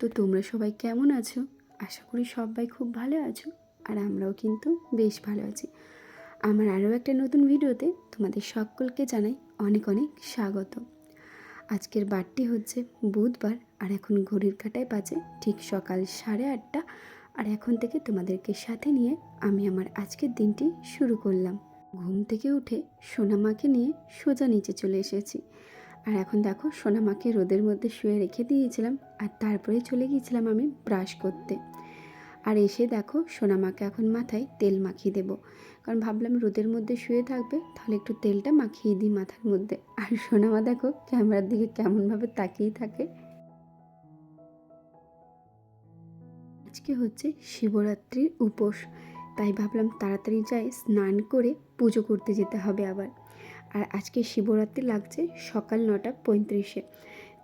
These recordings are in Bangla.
তো তোমরা সবাই কেমন আছো? আশা করি সবাই খুব ভালো আছো, আর আমরাও কিন্তু বেশ ভালো আছি। আমার আরও একটা নতুন ভিডিওতে তোমাদের সকলকে জানাই অনেক অনেক স্বাগত। আজকের বারটি হচ্ছে বুধবার, আর এখন ঘড়ির কাটায় বাজে ঠিক সকাল সাড়ে আটটা। আর এখন থেকে তোমাদেরকে সাথে নিয়ে আমি আমার আজকের দিনটি শুরু করলাম। ঘুম থেকে উঠে সোনামাকে নিয়ে সোজা নিচে চলে এসেছি। আর এখন দেখো সোনামাকে রোদের মধ্যে শুয়ে রেখে দিয়েছিলাম আর তারপরে চলে গিয়েছিলাম আমি ব্রাশ করতে। আর এসে দেখো সোনামাকে এখন মাথায় তেল মাখিয়ে দেবো। কারণ ভাবলাম রোদের মধ্যে শুয়ে থাকবে, তাহলে একটু তেলটা মাখিয়ে দিই মাথার মধ্যে। আর সোনামা দেখো ক্যামেরার দিকে কেমনভাবে তাকিয়ে থাকে। আজকে হচ্ছে শিবরাত্রির উপোস, তাই ভাবলাম তাড়াতাড়ি যাই স্নান করে পুজো করতে যেতে হবে আবার। আর আজকে শিবরাত্রি লাগছে সকাল নটা পঁয়ত্রিশে।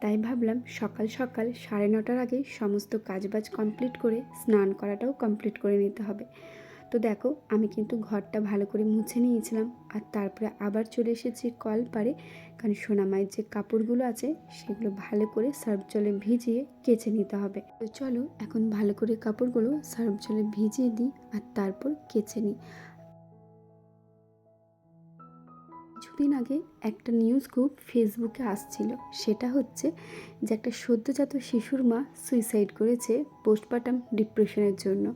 তাই ভাবলাম সকাল সকাল সাড়ে নটার আগে সমস্ত কাজবাজ কমপ্লিট করে স্নান করাটাও কমপ্লিট করে নিতে হবে। তো দেখো, আমি কিন্তু ঘরটা ভালো করে মুছে নিয়েছিলাম আর তারপরে আবার চলে এসেছি কল পারে কারণ সোনামায়ের যে কাপড়গুলো আছে, সেগুলো ভালো করে সার্ফ জলে ভিজিয়ে কেচে নিতে হবে। তো চলো, এখন ভালো করে কাপড়গুলো সার্ফ জলে ভিজিয়ে দিই আর তারপর কেচে নিই। কিছুদিন আগে একটা নিউজ গ্রুপ ফেসবুকে আসছিল। সেটা হচ্ছে যে একটা সদ্যজাত শিশুর মা সুইসাইড করেছে পোস্টমার্টাম ডিপ্রেশনের জন্য।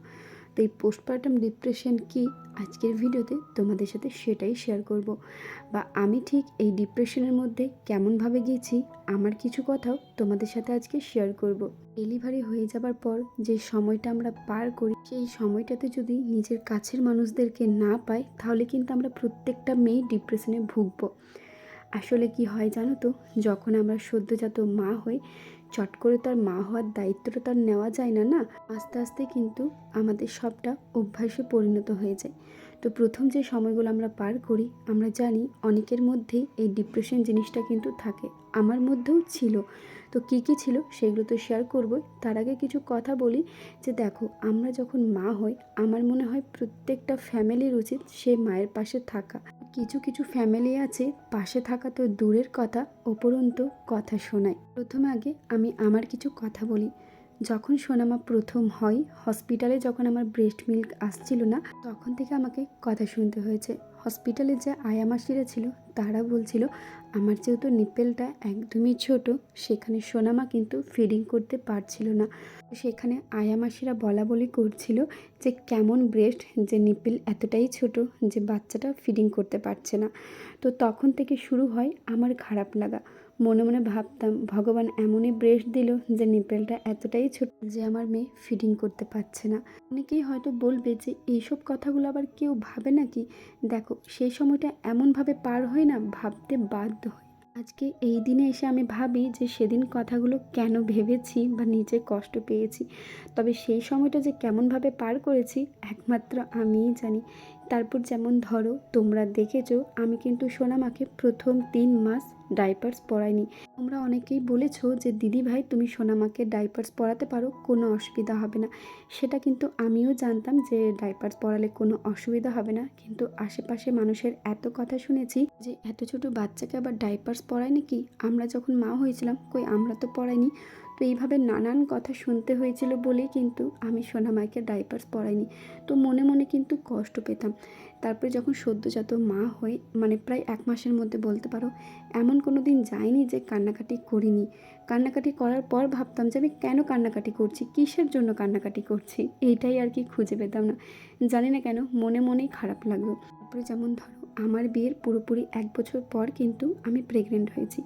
তো এই পোস্টপার্টাম ডিপ্রেশন কি আজকের ভিডিওতে তোমাদের সাথে সেটাই শেয়ার করব। বা আমি ঠিক এই ডিপ্রেশনের মধ্যে কেমনভাবে গিয়েছি আমার কিছু কথাও তোমাদের সাথে আজকে শেয়ার করব। ডেলিভারি হয়ে যাবার পর যে সময়টা আমরা পার করি, সেই সময়টাতে যদি নিজের কাছের মানুষদেরকে না পাই, তাহলে কিন্তু আমরা প্রত্যেকটা মেয়ে ডিপ্রেশনে ভুগবো। আসলে কি হয় জানো তো, যখন আমরা সদ্যজাত মা হই চট করে তার মা হওয়ার দায়িত্বটা তার নেওয়া যায় না না? আস্তে আস্তে কিন্তু আমাদের সবটা অভ্যাসে পরিণত হয়ে যায়। তো প্রথম যে সময়গুলো আমরা পার করি, আমরা জানি অনেকের মধ্যেই এই ডিপ্রেশন জিনিসটা কিন্তু থাকে। আমার মধ্যেও ছিল। তো কী কী ছিল সেগুলো তো শেয়ার করবই। তার আগে কিছু কথা বলি যে দেখো, আমরা যখন মা হই, আমার মনে হয় প্রত্যেকটা ফ্যামিলির উচিত সে মায়ের পাশে থাকা। কিছু কিছু ফ্যামিলি আছে, পাশে থাকা তো দূরের কথা, উপরন্ত কথা শোনায়। প্রথম আগে আমি আমার কিছু কথা বলি। যখন সোনামা প্রথম হয় হসপিটালে যখন আমার ব্রেস্ট মিল্ক আসছিল না, তখন থেকে আমাকে কথা শুনতে হয়েছে। হসপিটালে যে আয়ামাসিরা ছিল, তারা বলছিল, আমার যেহেতু নিপেলটা একদমই ছোট, সেখানে সোনামা কিন্তু ফিডিং করতে পারছিল না। সেখানে আয়ামাসিরা বলা বলি করছিল যে, কেমন ব্রেস্ট যে নিপেল এতটাই ছোট যে বাচ্চাটা ফিডিং করতে পারছে না। তো তখন থেকে শুরু হয় আমার খারাপ লাগা। মনে মনে ভাবতাম, ভগবান এমনই ব্রেস্ট দিল যে নিপেলটা এতটাই ছোট যে আমার মেয়ে ফিডিং করতে পারছে না। অনেকেই হয়তো বলবে যে, এইসব কথাগুলো আবার কেউ ভাবে নাকি? দেখো, সেই সময়টা এমনভাবে পার হয় না, ভাবতে বাধ্য হয়। আজকে এই দিনে এসে আমি ভাবি যে, সেদিন কথাগুলো কেন ভেবেছি বা নিজে কষ্ট পেয়েছি? তবে সেই সময়টা যে কেমনভাবে পার করেছি, একমাত্র আমিই জানি। তারপর যেমন ধরো, তোমরা দেখেছ, আমি কিন্তু সোনামাকে প্রথম তিন মাস ডাইপার্স পরাইনি। তোমরা অনেকেই বলেছ যে, দিদি ভাই, তুমি সোনামাকে ডাইপার্স পরাতে পারো, কোনো অসুবিধা হবে না। সেটা কিন্তু আমিও জানতাম যে ডাইপার্স পরালে কোনো অসুবিধা হবে না। কিন্তু আশেপাশে মানুষের এত কথা শুনেছি যে, এত ছোট বাচ্চাকে আবার ডাইপার্স পরায় নাকি? আমরা যখন মা হয়েছিলাম, কই, আমরা তো পড়াইনি তো এইভাবে নানান কথা শুনতে হয়েছিল বলেই কিন্তু আমি সোনামাইকে ডাইপার্স পরাইনি। তো মনে মনে কিন্তু কষ্ট পেতাম। তারপরে যখন সদ্যজাত মা হয়ে মানে প্রায় এক মাসের মধ্যে বলতে পারো, এমন কোনো দিন যায়নি যে কান্নাকাটি করিনি। কান্নাকাটি করার পর ভাবতাম যে আমি কেন কান্নাকাটি করছি? কিসের জন্য কান্নাকাটি করছি? এইটাই আর কি খুঁজে পেতাম না। জানি না কেন, মনে মনেই খারাপ লাগল। তারপরে যেমন ধরো আমার বিয়ের পুরোপুরি এক বছর পর কিন্তু আমি প্রেগনেন্ট হয়েছি।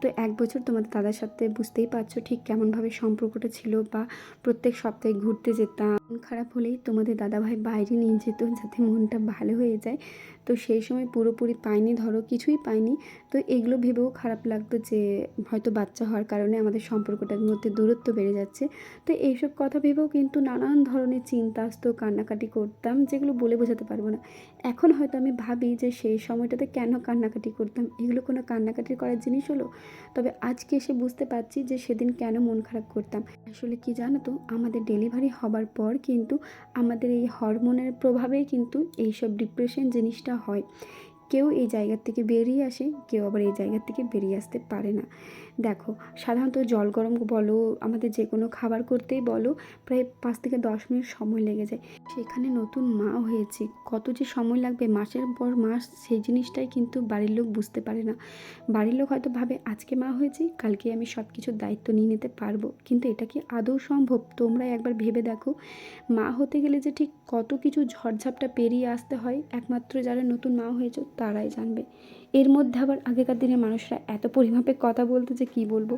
তো এক বছর তোমাদের দাদার সাথে বুঝতেই পারছ ঠিক কেমনভাবে সম্পর্কটা ছিল বা প্রত্যেক সপ্তাহে ঘুরতে যেতাম। খারাপ হলেই তোমাদের দাদাভাই বাইরে নিয়ে যেত যাতে মনটা ভালো হয়ে যায়। তো সেই সময় পুরোপুরি পাইনি, ধরো কিছুই পাইনি। তো এগুলো ভেবেও খারাপ লাগতো যে, হয়তো বাচ্চা হওয়ার কারণে আমাদের সম্পর্কটার মধ্যে দূরত্ব বেড়ে যাচ্ছে। তো এইসব কথা ভেবেও কিন্তু নানান ধরনের চিন্তা আসতো কান্নাকাটি করতাম, যেগুলো বলে বোঝাতে পারব না। এখন হয়তো আমি ভাবি যে, সেই সময়টাতে কেন কান্নাকাটি করতাম? এগুলো কোনো কান্নাকাটি করার জিনিস হলো? তবে আজকে এসে বুঝতে পারছি যে, সেদিন কেন মন খারাপ করতাম। আসলে কি জানো তো, আমাদের ডেলিভারি হবার পর কিন্তু আমাদের এই হরমোনের প্রভাবেই কিন্তু এইসব ডিপ্রেশন জিনিসটা হয় কেউ এই জায়গার থেকে বেরিয়ে আসে, কেউ আবার এই জায়গার থেকে বেরিয়ে আসতে পারে না। দেখো, সাধারণত জল গরম বলো, আমাদের যে কোনো খাবার করতেই বলো, প্রায় পাঁচ থেকে দশ মিনিট সময় লেগে যায়। সেখানে নতুন মা হয়েছে, কত যে সময় লাগবে মাসের পর মাস, সেই জিনিসটাই কিন্তু বাড়ির লোক বুঝতে পারে না। বাড়ির লোক হয়তো ভাবে, আজকে মা হয়েছি, কালকে আমি সব কিছুর দায়িত্ব নিয়ে নিতে পারব। কিন্তু এটা কি আদৌ সম্ভব? তোমরা একবার ভেবে দেখো। মা হতে গেলে যে ঠিক কত কিছু ঝড়ঝাপটা পেরিয়ে আসতে হয়, একমাত্র যারা নতুন মা হয়েছে তারাই জানবে। এর মধ্যে আবার আগেকার দিনের মানুষরা এত পরিমাপে কথা বলতো যে কী বলব?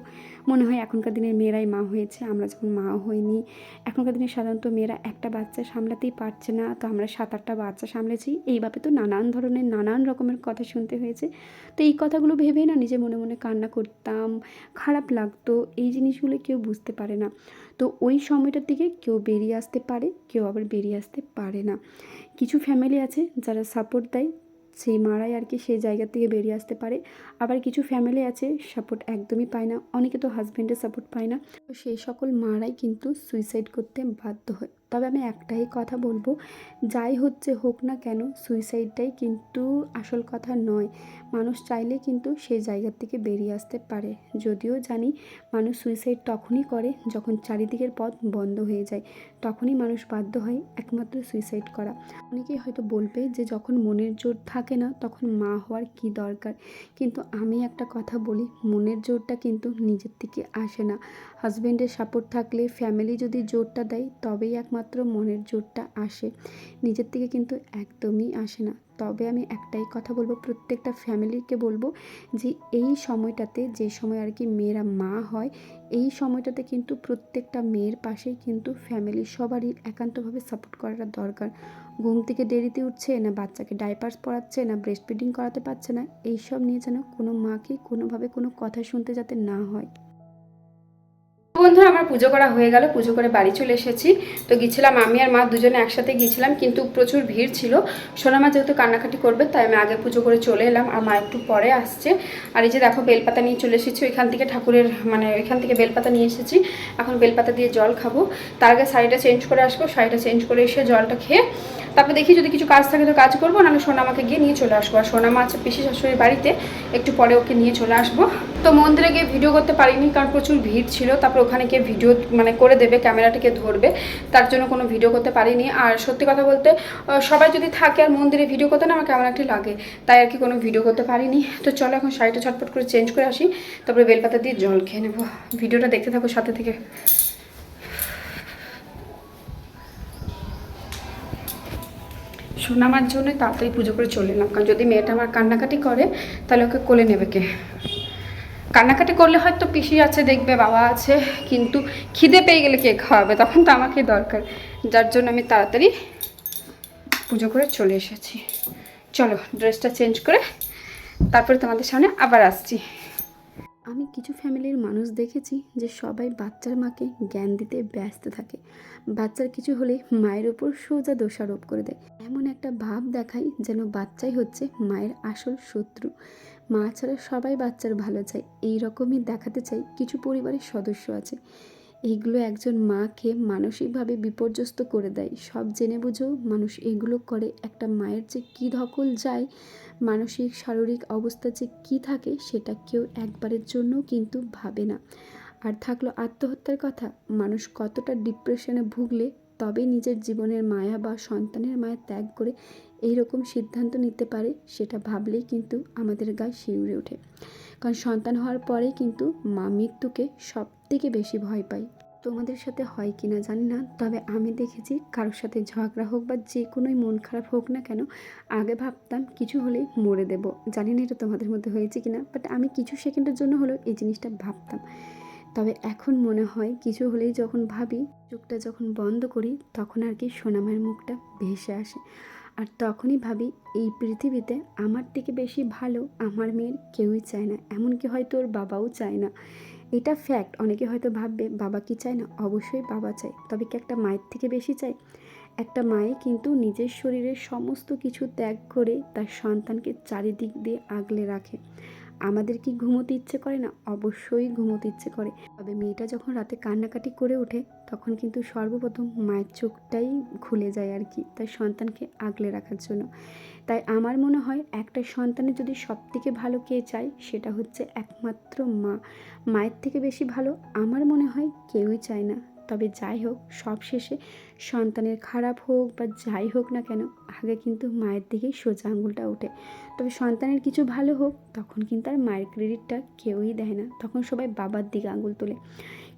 মনে হয় এখনকার দিনের মেয়েরাই মা হয়েছে, আমরা যখন মা হইনি। এখনকার দিনে সাধারণত মেয়েরা একটা বাচ্চা সামলাতেই পারছে না, তো আমরা সাত, আটটা বাচ্চা সামলেছি। এইভাবে তো নানান ধরনের, নানান রকমের কথা শুনতে হয়েছে। তো এই কথাগুলো ভেবে না নিজে মনে মনে কান্না করতাম, খারাপ লাগতো, এই জিনিসগুলো কেউ বুঝতে পারে না। তো ওই সময়টার দিকে কেউ বেরিয়ে আসতে পারে, কেউ আবার বেরিয়ে আসতে পারে না। কিছু ফ্যামিলি আছে যারা সাপোর্ট দেয় সেই মারাই আর কি সেই জায়গা থেকে বেরিয়ে আসতে পারে। আবার কিছু ফ্যামিলি আছে সাপোর্ট একদমই পায় না। অনেকে তো হাজব্যান্ডের সাপোর্ট পায় না। তো সেই সকল মারাই কিন্তু সুইসাইড করতে বাধ্য হয়। তবে আমি একটাই কথা বলব, যাই হচ্ছে হোক না কেন সুইসাইডটাই কিন্তু আসল কথা নয়। মানুষ চাইলে কিন্তু সেই জায়গার থেকে বেরিয়ে আসতে পারে। যদিও জানি মানুষ সুইসাইড তখনই করে যখন চারিদিকের পথ বন্ধ হয়ে যায়, তখনই মানুষ বাধ্য হয় একমাত্র সুইসাইড করা। অনেকেই হয়তো বলবে যে যখন মনের জোর থাকে না তখন মা হওয়ার কি দরকার? কিন্তু আমি একটা কথা বলি, মনের জোরটা কিন্তু নিজের থেকে আসে না। হাজব্যান্ডের সাপোর্ট থাকলে ফ্যামিলি যদি জোরটা দেয় তবেই একমাত্র মনের জোরটা আসে, নিজের থেকে কিন্তু একদমই আসে না। তবে আমি একটাই কথা বলব, প্রত্যেকটা ফ্যামিলিকে বলব যে এই সময়টাতে, যে সময় আর কি মেয়েরা মা হয়, এই সময়টাতে কিন্তু প্রত্যেকটা মেয়ের পাশেই কিন্তু ফ্যামিলি সবারই একান্তভাবে সাপোর্ট করাটা দরকার। ঘুম থেকে দেরিতে উঠছে না, বাচ্চাকে ডাইপার্স পড়াচ্ছে না ব্রেস্ট ফিডিং করাতে পারছে না, এইসব নিয়ে যেন কোনো মাকে কোনোভাবে কোনো কথা শুনতে যাতে না হয়। বন্ধুরা, আমার পুজো করা হয়ে গেল, পুজো করে বাড়ি চলে এসেছি। তো গিয়েছিলাম, আমি আর মা দুজনে একসাথে গিয়েছিলাম, কিন্তু প্রচুর ভিড় ছিল। সোনা মা যেহেতু কান্নাকাটি করবে, তাই আমি আগে পুজো করে চলে এলাম, আর মা একটু পরে আসছে। আর এই যে দেখো, বেলপাতা নিয়ে চলে এসেছি, ওইখান থেকে ঠাকুরের মানে ওইখান থেকে বেলপাতা নিয়ে এসেছি। এখন বেলপাতা দিয়ে জল খাব। তার আগে শাড়িটা চেঞ্জ করে আসব, শাড়িটা চেঞ্জ করে এসে জলটা খেয়ে তারপর দেখি যদি কিছু কাজ থাকে তো কাজ করব, নাহলে সোনা আমাকে গিয়ে নিয়ে চলে আসব। আর সোনামা আছে পিসি শাশুড়ির বাড়িতে, একটু পরে ওকে নিয়ে চলে আসব। তো মন্দিরে গিয়ে ভিডিও করতে পারিনি, কারণ প্রচুর ভিড় ছিল। তারপর ওখানে গিয়ে ভিডিও মানে করে দেবে ক্যামেরাটিকে ধরবে, তার জন্য কোনো ভিডিও করতে পারিনি। আর সত্যি কথা বলতে সবাই যদি থাকে আর মন্দিরে ভিডিও করতে না আমার কেমন একটি লাগে, তাই আর কি কোনো ভিডিও করতে পারিনি। তো চলো এখন শাড়িটা ছটপট করে চেঞ্জ করে আসি, তারপরে বেলপাতা দিয়ে জল খেয়ে নেব। ভিডিওটা দেখতে থাকো সাথে থেকে। সোনামার জন্য তাড়াতাড়ি পুজো করে চলে এলাম। কারণ যদি মেয়েটা আমার কান্নাকাটি করে, তাহলে ওকে কোলে নেবে কে? কান্নাকাটি করলে হয়তো পিসি আছে, দেখবে, বাবা আছে, কিন্তু খিদে পেয়ে গেলে কে খাওয়াবে? তখন তো আমাকে দরকার। যার জন্য আমি তাড়াতাড়ি পুজো করে চলে এসেছি। চলো ড্রেসটা চেঞ্জ করে তারপরে তোমাদের সামনে আবার আসছি। আমি কিছু ফ্যামিলির মানুষ দেখেছি যে সবাই বাচ্চার মাকে জ্ঞান দিতে ব্যস্ত থাকে। বাচ্চার কিছু হলে মায়ের ওপর সোজা দোষারোপ করে দেয়। এমন একটা ভাব দেখায় যেন বাচ্চাই হচ্ছে মায়ের আসল শত্রু। মা ছাড়া সবাই বাচ্চার ভালো চায়। এই রকমই দেখাতে চাই কিছু পরিবারের সদস্য আছে। এইগুলো একজন মাকে মানসিকভাবে বিপর্যস্ত করে দেয়। সব জেনে বুঝেও মানুষ এগুলো করে একটা মায়ের যে কী ধকল যায়, মানসিক, শারীরিক অবস্থা যে কী থাকে, সেটা কেউ একবারের জন্য কিন্তু ভাবে না। আর থাকল আত্মহত্যার কথা, মানুষ কতটা ডিপ্রেশনে ভুগলে তবে নিজের জীবনের মায়া বা সন্তানের মায়া ত্যাগ করে এই রকম সিদ্ধান্ত নিতে পারে, সেটা ভাবলেই কিন্তু আমাদের গায়ে শিউরে ওঠে। কারণ সন্তান হওয়ার পরেই কিন্তু মা মৃত্যুকে সব থেকে বেশি ভয় পাই। তোমাদের সাথে হয় কি না জানি না, তবে আমি দেখেছি কারোর সাথে ঝগড়া হোক বা যে কোনোই মন খারাপ হোক না কেন, আগে ভাবতাম কিছু হলেই মরে দেব। জানি না এটা তোমাদের মধ্যে হয়েছে কি না বাট আমি কিছু সেকেন্ডের জন্য হলেও এই জিনিসটা ভাবতাম। তবে এখন মনে হয় কিছু হলেই যখন ভাবি, চোখটা যখন বন্ধ করি, তখন আর কি সোনামায়ের মুখটা ভেসে আসে। আর তখনই ভাবি, এই পৃথিবীতে আমার থেকে বেশি ভালো আমার মেয়ের কেউই চায় না, এমনকি হয়তো ওর বাবাও চায় না। এটা ফ্যাক্ট অনেকে হয়তো ভাববে, বাবা কি চায় না? অবশ্যই বাবা চায়। তবে কি একটা মায়ের থেকে বেশি চায়? একটা মায়ে কিন্তু নিজের শরীরের সমস্ত কিছু ত্যাগ করে তার সন্তানকে চারিদিক দিয়ে আগলে রাখে। আমাদের কি ঘুমোতে ইচ্ছে করে না? অবশ্যই ঘুমোতে ইচ্ছে করে। তবে মেয়েটা যখন রাতে কান্নাকাটি করে ওঠে, তখন কিন্তু সর্বপ্রথম মায়ের চোখটাই খুলে যায় আর কি, তার সন্তানকে আগলে রাখার জন্য। তাই আমার মনে হয় একটা সন্তানের যদি সব থেকে ভালো কে চায়, সেটা হচ্ছে একমাত্র মা। মায়ের থেকে বেশি ভালো আমার মনে হয় কেউই চায় না। তবে যাই হোক সব শেষে সন্তানের খারাপ হোক বা যাই হোক না কেন, আগে কিন্তু মায়ের দিকেই সোজা আঙুলটা ওঠে। তবে সন্তানের কিছু ভালো হোক, তখন কিন্তু আর মায়ের ক্রেডিটটা কেউই দেয় না। তখন সবাই বাবার দিকে আঙুল তোলে।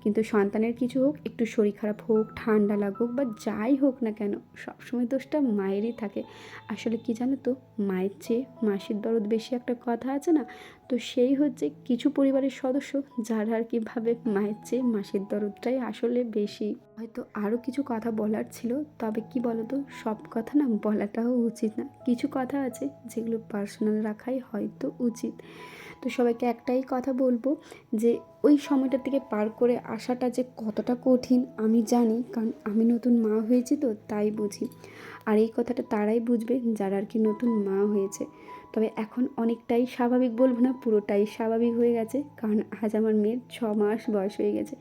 কিন্তু সন্তানের কিছু হোক, একটু শরীর খারাপ হোক, ঠান্ডা লাগুক বা যাই হোক না কেন, সবসময় দোষটা মায়েরই থাকে। আসলে কি জানো তো, মায়ের চেয়ে মাসির দরদ বেশি একটা কথা আছে না? তো সেই হচ্ছে কিছু পরিবারের সদস্য যারা আর কি ভাবে মায়ের চেয়ে মাসির দরদটাই আসলে বেশি। হয়তো আরও কিছু কথা বলার ছিল, তবে কি বলতো, সব কথা না বলাটাও উচিত না। কিছু কথা আছে যেগুলো পার্সোনাল রাখাই হয়তো উচিত। তো সবাইকে একটাই কথা বলব যে ওই সময়টা থেকে পার করে আসাটা যে কতটা কঠিন আমি জানি, কারণ আমি নতুন মা হয়েছি তো, তাই বুঝি। আর এই কথাটা তারাই বুঝবে যারা আর কি নতুন মা হয়েছে। তবে এখন অনেকটাই স্বাভাবিক বলব না, পুরোটাই স্বাভাবিক হয়ে গেছে, কারণ আজ আমার মেয়ের ছ মাস বয়স হয়ে গেছে।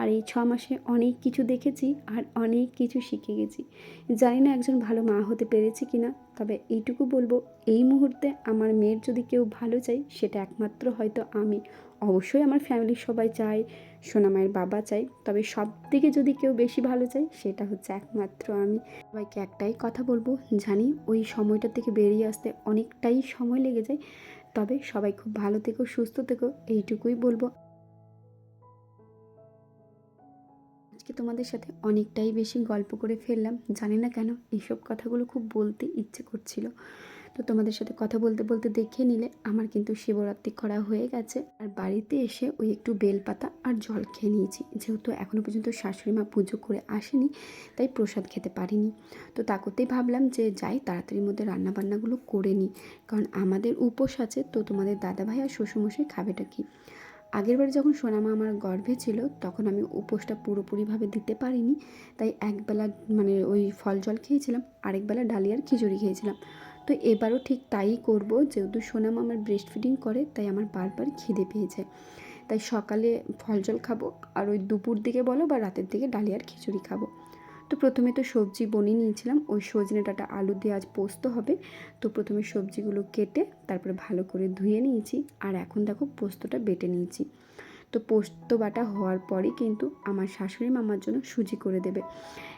আর এই ছ মাসে অনেক কিছু দেখেছি আর অনেক কিছু শিখে গেছি। জানি না একজন ভালো মা হতে পেরেছি কি না তবে এইটুকু বলব, এই মুহূর্তে আমার মেয়ের যদি কেউ ভালো চাই সেটা একমাত্র হয়তো আমি। অবশ্যই আমার ফ্যামিলির সবাই চায় সোনামায়ের বাবা চাই তবে সব থেকে যদি কেউ বেশি ভালো চাই সেটা হচ্ছে একমাত্র আমি। সবাইকে একটাই কথা বলব, জানি ওই সময়টা থেকে বেরিয়ে আসতে অনেকটাই সময় লেগে যায়, তবে সবাই খুব ভালো থেকো, সুস্থ থেকো, এইটুকুই বলব। আজকে তোমাদের সাথে অনেকটাই বেশি গল্প করে ফেললাম, জানি না কেন, এইসব কথাগুলো খুব বলতে ইচ্ছে করছিল। তো তোমাদের সাথে কথা বলতে বলতে দেখে নিলে আমার কিন্তু শিবরাত্রি করা হয়ে গেছে। আর বাড়িতে এসে ওই একটু বেলপাতা আর জল খেয়ে নিয়েছি। যেহেতু এখনও পর্যন্ত শাশুড়ি মা পুজো করে আসেনি, তাই প্রসাদ খেতে পারিনি। তো তা করতেই ভাবলাম যে যাই, তাড়াতাড়ির মধ্যে রান্নাবান্নাগুলো করে নিই। কারণ আমাদের উপোস আছে, তো তোমাদের দাদাভাই আর শ্বশুরমশাই খাবেটা কি? আগের বারে যখন সোনামা আমার গর্ভে ছিল, তখন আমি উপোসটা পুরোপুরিভাবে দিতে পারিনি। তাই একবেলা মানে ওই ফল জল খেয়েছিলাম, আরেকবেলা ডালিয়ার খিচুড়ি খেয়েছিলাম। তো এবারও ঠিক তাই করব। যেহেতু সোনাম আমার ব্রেস্ট ফিডিং করে, তাই আমার বারবার খিদে পেয়ে যায় তাই সকালে ফল জল খাব আর ওই দুপুর দিকে বলো বা রাতের দিকে ডালিয়ার খিচুড়ি খাব। তো প্রথমে তো সবজি বনিয়ে নিয়েছিলাম, ওই সজনে ডাটা আলু দিয়ে আজ পোস্ত হবে। তো প্রথমে সবজিগুলো কেটে তারপরে ভালো করে ধুয়ে নিয়েছি। আর এখন দেখো পোস্তটা বেটে নিয়েছি। তো পোস্ত বাটা হওয়ার পরেই কিন্তু আমার শাশুড়ি মামার জন্য সুজি করে দেবে।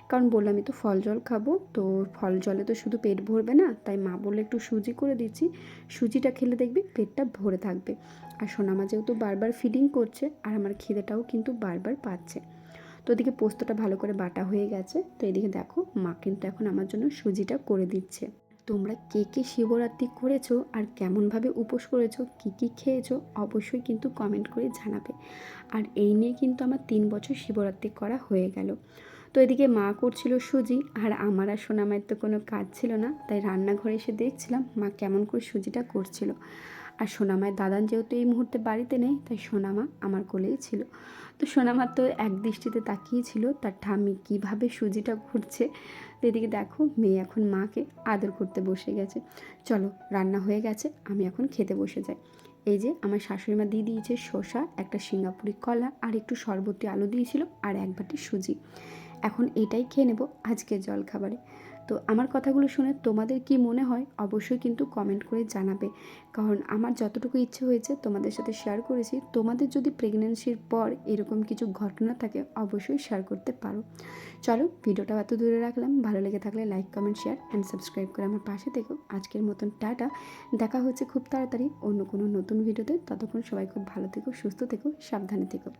কারণ বললামই তো ফল জল খাব, তো ফল জলে তো শুধু পেট ভরবে না, তাই মা বললে একটু সুজি করে দিচ্ছি। সুজিটা খেলে দেখবি পেটটা ভরে থাকবে। আর সোনা সোনামা যেহেতু বারবার ফিডিং করছে, আর আমার খিদেটাও কিন্তু বারবার পাচ্ছে। তো ওদিকে পোস্তটা ভালো করে বাটা হয়ে গেছে, তো এদিকে দেখো মা কিন্তু এখন আমার জন্য সুজিটা করে দিচ্ছে। তোমরা কে কে শিবরাত্রি করেছ আর কেমনভাবে উপোস করেছ, কী কী খেয়েছো, অবশ্যই কিন্তু কমেন্ট করে জানাবে। আর এই নিয়ে কিন্তু আমার তিন বছর শিবরাত্রি করা হয়ে গেল। তো এদিকে মা করছিল সুজি, আর আমার আর সোনামায়ের তো কোনো কাজ ছিল না, তাই রান্নাঘরে এসে দেখছিলাম মা কেমন করে সুজিটা করছিল। আর সোনামায়ের দাদান যেহেতু এই মুহূর্তে বাড়িতে নেই, তাই সোনামা আমার কোলেই ছিল। তো সোনামার তো এক দৃষ্টিতে তাকিয়েছিল তার ঠাম্মি কীভাবে সুজিটা ঘুরছে তো এদিকে দেখো মেয়ে এখন মাকে আদর করতে বসে গেছে। চলো, রান্না হয়ে গেছে, আমি এখন খেতে বসে যাই। এই যে আমার শাশুড়ি মা দিয়ে দিয়েছে শসা, একটা সিঙ্গাপুরি কলা আর একটু শরবতী আলু দিয়েছিল আর এক বাটি সুজি। এখন এটাই খেয়ে নেব আজকের জলখাবারে। তো আমার কথাগুলো শুনে তোমাদের কি মনে হয় অবশ্যই কিন্তু কমেন্ট করে জানাবে। কারণ আমার যতটুকু ইচ্ছে হয়েছে তোমাদের সাথে শেয়ার করেছি। তোমাদের যদি প্রেগনেন্সির পর এরকম কিছু ঘটনা থাকে অবশ্যই শেয়ার করতে পারো। চলো ভিডিওটা এত দূরে রাখলাম। ভালো লেগে থাকলে like comment share and subscribe করে আমার পাশে থেকো। আজকের মতন টাটা। দেখা হচ্ছে খুব তাড়াতাড়ি অন্য কোনো নতুন ভিডিওতে। ততক্ষণ সবাই খুব ভালো থেকো, সুস্থ থেকো, সাবধানে থেকো।